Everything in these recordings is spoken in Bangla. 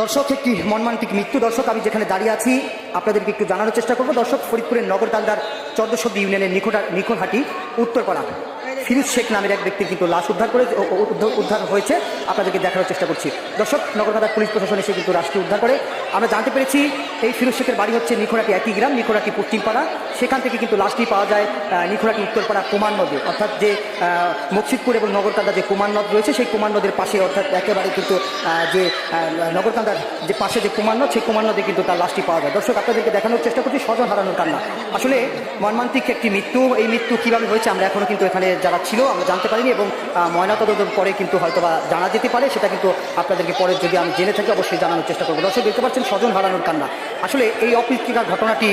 দর্শক, একটি মনমান্তিক মৃত্যু। দর্শক, আমি যেখানে দাঁড়িয়ে আছি, আপনাদেরকে একটু জানানোর চেষ্টা করব। দর্শক, ফরিদপুরের নগরতালদার চোদ্দশব্দ ইউনিয়নের নিকটা নিকটহাটি, উত্তরপাড়া। ফিরুজ শেখ নামের এক ব্যক্তির কিন্তু লাশ উদ্ধার করে উদ্ধার- হয়েছে। আপনাদেরকে দেখানোর চেষ্টা করছি। দর্শক নগরকান্দার পুলিশ প্রশাসন এসে কিন্তু লাশটি উদ্ধার করে। আমরা জানতে পেরেছি এই ফিরোজ শেখের বাড়ি হচ্ছে নিখোরাটি একই গ্রাম নিখোরাটি পশ্চিমপাড়া। সেখান থেকে কিন্তু লাশটি পাওয়া যায় আহ, নিখোরাটি উত্তরপাড়া কুমার নদে। অর্থাৎ যে আহ, মকসিদপুর এবং নগরকান্দা যে কুমার নদ রয়েছে সেই কুমার নদের পাশে অর্থাৎ একেবারে কিন্তু যে নগরকান্দার যে পাশে যে কুমার নদ সেই কুমার নদে কিন্তু তার লাশটি পাওয়া যায়। দর্শক আপনাদেরকে দেখানোর চেষ্টা করছি স্বজন হারানোর কান্না। আসলে মর্মান্তিক একটি মৃত্যু এই মৃত্যু কীভাবে হয়েছে আমরা এখনও কিন্তু এখানে যারা ছিল, আমরা জানতে পারিনি এবং ময়নাতদন্ত পরে কিন্তু হয়তো বা জানা যেতে পারে, সেটা কিন্তু আপনাদেরকে পরে যদি আমি জেনে থাকি, অবশ্যই জানানোর চেষ্টা করব। দর্শক, দেখতে পাচ্ছেন স্বজন হারানোর কান্না। আসলে এই অপ্রীতিকর ঘটনাটি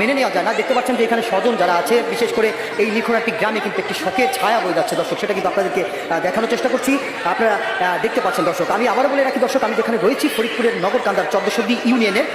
মেনে নেওয়া যায় না। দেখতে পাচ্ছেন যে এখানে স্বজন যারা আছে, বিশেষ করে এই নিখোরাটি গ্রামে কিন্তু একটি শখের ছায়া বয়ে যাচ্ছে। দর্শক, সেটা কিন্তু আপনাদেরকে দেখানোর চেষ্টা করছি। আপনারা দেখতে পাচ্ছেন দর্শক, আমি আবারও বলে রাখি দর্শক, আমি যেখানে রয়েছি ফরিদপুরের নগরকান্দার চন্দ্রসদ্দি ইউনিয়নের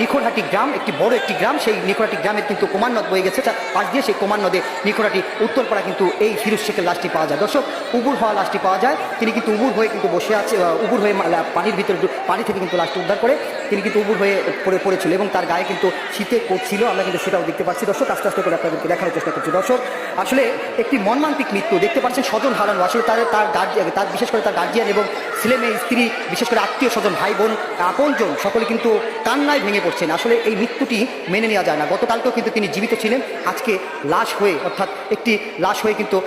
নিখোরহাটি গ্রাম, একটি বড় একটি গ্রাম, সেই নিখোরাটি গ্রামের কিন্তু কুমার নদ বয়ে গেছে। পাশ দিয়ে সেই কুমার নদে নিখোরাটি উত্তরপাড়া কিন্তু এই ফিরোজ শেখের লাশটি পাওয়া যায়। দর্শক উবুর হওয়া লাশটি পাওয়া যায়। তিনি কিন্তু উবুর হয়ে কিন্তু বসে আছে উবুর হয়ে পানির ভিতরে পানি থেকে কিন্তু লাশটি উদ্ধার করে। তিনি কিন্তু উবুর হয়ে পড়ে পড়েছিল এবং তার গায়ে কিন্তু শীতে করছিল আমরা কিন্তু সেটাও দেখতে পাচ্ছি। দর্শক, আস্তে আস্তে করে আপনাদেরকে দেখানোর চেষ্টা করছি। দর্শক, আসলে একটি মর্মান্তিক মৃত্যু, দেখতে পাচ্ছেন স্বজন হারানো। আসলে তার তার গার্জিয়ান তার, বিশেষ করে তার গার্জিয়ান এবং ছেলে মেয়ে, স্ত্রী, বিশেষ করে আত্মীয় স্বজন, ভাই বোন আপনজন সকলে কিন্তু কান্নায় ভেঙে পড়ছেন। আসলে এই মৃত্যুটি মেনে নেওয়া যায় না। গতকালকেও কিন্তু তিনি জীবিত ছিলেন। আজকে লাশ হয়ে, অর্থাৎ একটি লাশ হয়ে কিন্তু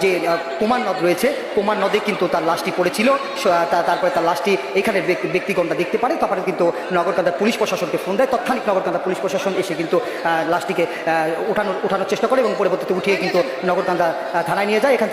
যে কুমার নদ রয়েছে কুমার নদে কিন্তু তার লাশটি পড়েছিল। তারপরে তার লাশটি এখানে ব্যক্তি- ব্যক্তিগণটা দেখতে পারে। তারপরে কিন্তু নগরকান্দার পুলিশ প্রশাসনকে ফোন দেয়। তৎক্ষণিক নগরকান্দা পুলিশ প্রশাসন এসে কিন্তু লাশটিকে ওঠানোর ওঠানোর চেষ্টা করে এবং পরবর্তীতে উঠিয়ে কিন্তু নগরকান্দা থানায় নিয়ে যায়। এখান